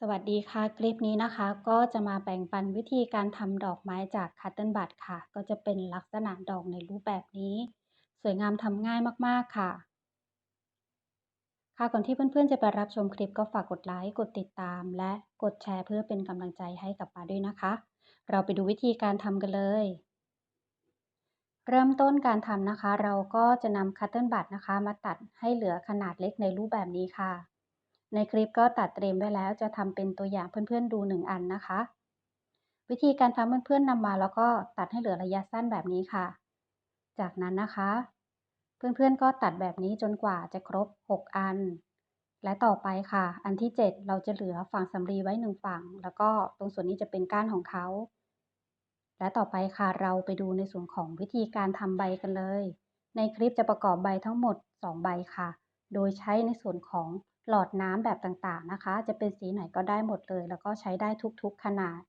สวัสดีค่ะ คลิปนี้นะคะก็จะมาแบ่งปันวิธีการทำดอกไม้จากคัตเติลบัดค่ะ ก็จะเป็นลักษณะดอกในรูปแบบนี้ สวยงามทำง่ายมากๆค่ะ ค่ะก่อนที่เพื่อนๆจะไปรับชมคลิปก็ฝากกดไลค์ กดติดตาม และกดแชร์เพื่อเป็นกำลังใจให้กับปาด้วยนะคะ เราไปดูวิธีการทำกันเลย เริ่มต้นการทำนะคะ เราก็จะนำคัตเติลบัดนะคะ มาตัดให้เหลือขนาดเล็กในรูปแบบนี้ค่ะ ในคลิปก็ตัดเตรียมไว้แล้ว จะทำเป็นตัวอย่างเพื่อนๆดูหนึ่งอันนะคะ วิธีการทำเพื่อนๆนำมาแล้วก็ตัดให้เหลือระยะสั้นแบบนี้ค่ะ จากนั้นนะคะ เพื่อนๆก็ตัดแบบนี้จนกว่าจะครบ 6 อัน และต่อไปค่ะ อันที่ 7 เราจะเหลือฝั่งสำลีไว้หนึ่งฝั่ง แล้วก็ตรงส่วนนี้จะเป็นก้านของเขา และต่อไปค่ะเราไปดูในส่วนของวิธีการทำใบกันเลย ในคลิปจะประกอบใบทั้งหมด 2 ใบค่ะ โดยใช้ในส่วนของ หลอดน้ำแบบต่างๆนะคะ จะเป็นสีไหนก็ได้หมดเลย แล้วก็ใช้ได้ทุกๆขนาด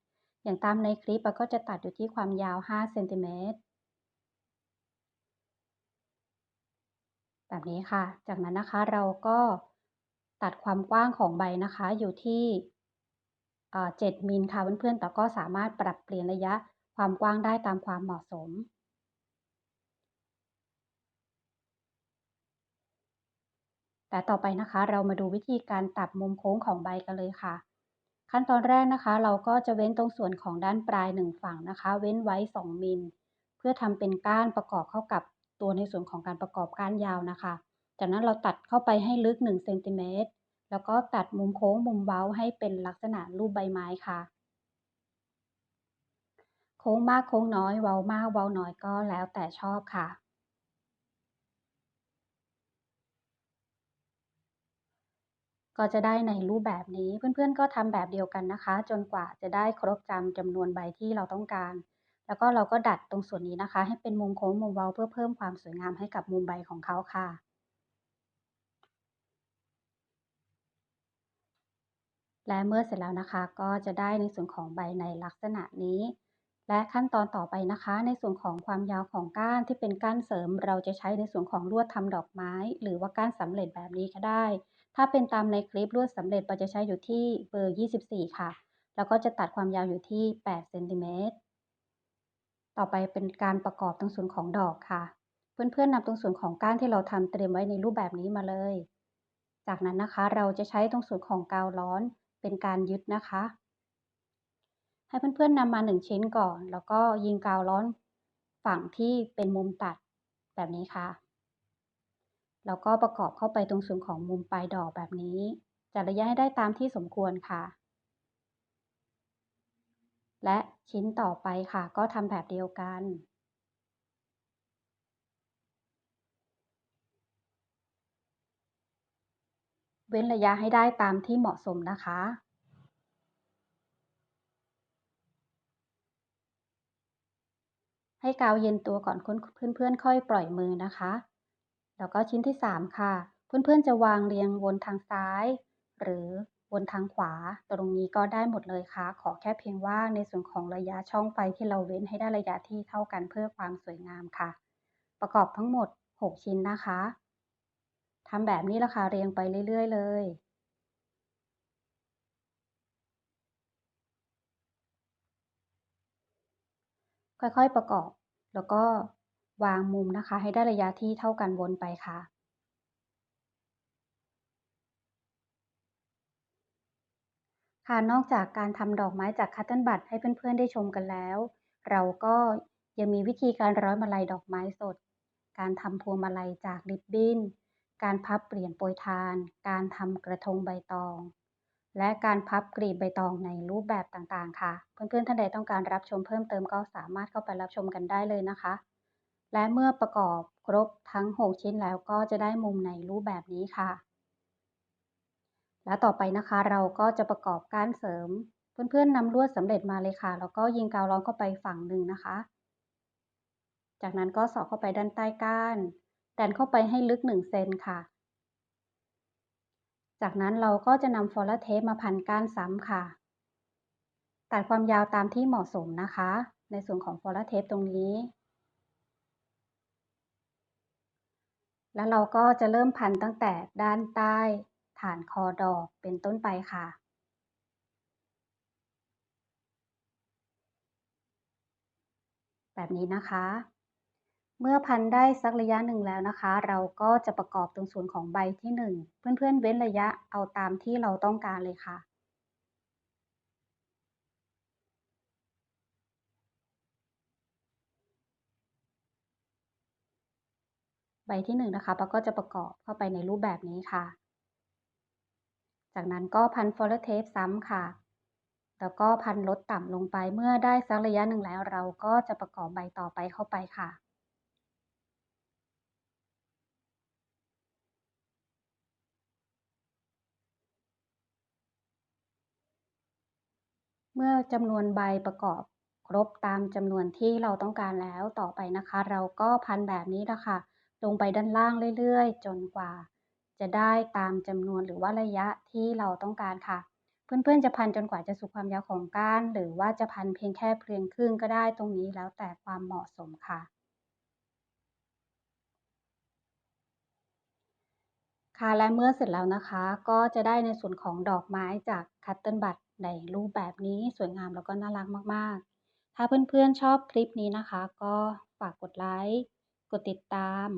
อย่างตามในคลิปเราก็จะตัดอยู่ที่ความยาว 5 เซนติเมตรแบบนี้ค่ะ จากนั้นนะคะเราก็ตัดความกว้างของใบนะคะอยู่ที่7มิลค่ะเพื่อนๆแต่ก็สามารถปรับเปลี่ยนระยะความกว้างได้ตามความเหมาะสม แต่ต่อไปนะคะ เรามาดูวิธีการตัดมุมโค้งของใบกันเลยค่ะ ขั้นตอนแรกนะคะ เราก็จะเว้นตรงส่วนของด้านปลายหนึ่งฝั่งนะคะ เว้นไว้ 2มิลเพื่อทำเป็นก้านประกอบเข้ากับตัวในส่วนของการประกอบก้านยาวนะคะ จากนั้นเราตัดเข้าไปให้ลึก1เซนติเมตรแล้วก็ตัดมุมโค้งมุมเว้าให้เป็นลักษณะรูปใบไม้ค่ะ โค้งมากโค้งน้อยเว้ามากเว้าน้อยก็แล้วแต่ชอบค่ะ ก็จะได้ในรูปแบบนี้เพื่อนๆ ก็ทำแบบเดียวกันนะคะ จนกว่าจะได้ครบจำจำนวนใบที่เราต้องการ แล้วก็เราก็ดัดตรงส่วนนี้นะคะ ให้เป็นมุมโค้งมุมเว้าเพื่อเพิ่มความสวยงามให้กับมุมใบของเขาค่ะและเมื่อเสร็จแล้วนะคะก็จะได้ในส่วนของใบในลักษณะนี้ และขั้นตอนต่อไปนะคะ ในส่วนของความยาวของก้านที่เป็นก้านเสริม เราจะใช้ในส่วนของลวดทำดอกไม้ หรือว่าก้านสำเร็จแบบนี้ก็ได้ ถ้าเป็นตามในคลิปลวดสำเร็จเราจะใช้อยู่ที่เบอร์ 24 ค่ะ แล้วก็จะตัดความยาวอยู่ที่ 8 เซนติเมตร ต่อไปเป็นการประกอบตรงส่วนของดอกค่ะ เพื่อนๆนำตรงส่วนของก้านที่เราทำเตรียมไว้ในรูปแบบนี้มาเลย จากนั้นนะคะเราจะใช้ตรงส่วนของกาวร้อนเป็นการยึดนะคะ ให้เพื่อนๆนำมา 1 ชิ้นก่อน แล้วก็ยิงกาวร้อนฝั่งที่เป็นมุมตัดแบบนี้ค่ะ แล้วก็ประกอบเข้าไปตรงส่วนของมุมปลายดอกแบบนี้ จัดระยะให้ได้ตามที่สมควรค่ะ และชิ้นต่อไปค่ะ ก็ทำแบบเดียวกัน เว้นระยะให้ได้ตามที่เหมาะสมนะคะให้กาวเย็นตัวก่อนเพื่อนๆค่อยปล่อยมือนะคะ แล้วก็ชิ้นที่ 3 ค่ะ เพื่อนๆจะวางเรียงวนทางซ้าย หรือวนทางขวา ตรงนี้ก็ได้หมดเลยค่ะ ขอแค่เพียงว่าในส่วนของระยะช่องไฟที่เราเว้นให้ได้ระยะที่เท่ากันเพื่อความสวยงามค่ะ ประกอบทั้งหมด 6 ชิ้นนะคะทำแบบนี้ละค่ะเรียงไปเรื่อย ๆ เลยค่อยๆประกอบ แล้วก็ วางมุมนะคะ ให้ได้ระยะที่เท่ากันวนไปค่ะ ค่ะนอกจากการทำดอกไม้จากคัตเติลบัตให้เพื่อนๆได้ชมกันแล้ว เราก็ยังมีวิธีการร้อยมาลัยดอกไม้สด การทำพวงมาลัยจากริบบิ้น การพับเปลี่ยนโปรยทาน การทำกระทงใบตอง และการพับกรีบใบตองในรูปแบบต่างๆ ค่ะ เพื่อนๆท่านใดต้องการรับชมเพิ่มเติมก็สามารถเข้าไปรับชมกันได้เลยนะคะ และเมื่อประกอบครบทั้ง 6 ชิ้นแล้วก็จะได้มุมในรูปแบบนี้ค่ะ และต่อไปนะคะเราก็จะประกอบก้านเสริม เพื่อนๆนำลวดสำเร็จมาเลยค่ะ แล้วก็ยิงกาวร้อนเข้าไปฝั่งหนึ่งนะคะ จากนั้นก็สอดเข้าไปด้านใต้ก้าน ดันเข้าไปให้ลึก1เซนค่ะ จากนั้นเราก็จะนำฟอลเทปมาพันก้านซ้ำค่ะ ตัดความยาวตามที่เหมาะสมนะคะ ในส่วนของฟอลเทปตรงนี้ แล้วเราก็จะเริ่มพันตั้งแต่ด้านใต้ฐานคอดอกเป็นต้นไปค่ะ แบบนี้นะคะ เมื่อพันได้สักระยะหนึ่งแล้วนะคะ เราก็จะประกอบตรงส่วนของใบที่ 1 เพื่อนๆเว้นระยะเอาตามที่เราต้องการเลยค่ะ ใบที่1นงนะคะเราก็จะประกอบเข้าไปในรูปแบบนี้ค่ะ จากนั้นก็พันฟอลเทปซ้ำค่ะ แล้วก็พันลดต่ำลงไปเมื่อได้สักระยะหนึ่งแล้ว เราก็จะประกอบใบต่อไปเข้าไปค่ะเมื่อจำนวนใบประกอบครบตามจำนวนที่เราต้องการแล้วต่อไปนะคะ เราก็พันแบบนี้นะคะ ลงไปด้านล่างเรื่อยๆ จนกว่า จะได้ตามจำนวนหรือว่าระยะที่เราต้องการค่ะ เพื่อนๆจะพันจนกว่าจะสุดความยาวของก้าน หรือว่าจะพันเพียงแค่เพียงครึ่งก็ได้ตรงนี้แล้วแต่ความเหมาะสมค่ะค่ะและเมื่อเสร็จแล้วนะคะก็จะได้ในส่วนของดอกไม้จากคัตเติลบัตในรูปแบบนี้สวยงามแล้วก็น่ารักมากๆ ถ้าเพื่อนๆชอบคลิปนี้นะคะ ก็ฝากกดไลค์ กดติดตาม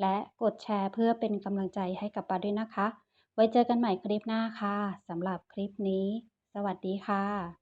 และกดแชร์เพื่อเป็นกำลังใจให้กับปาด้วยนะคะ ไว้เจอกันใหม่คลิปหน้าค่ะสำหรับคลิปนี้ สวัสดีค่ะ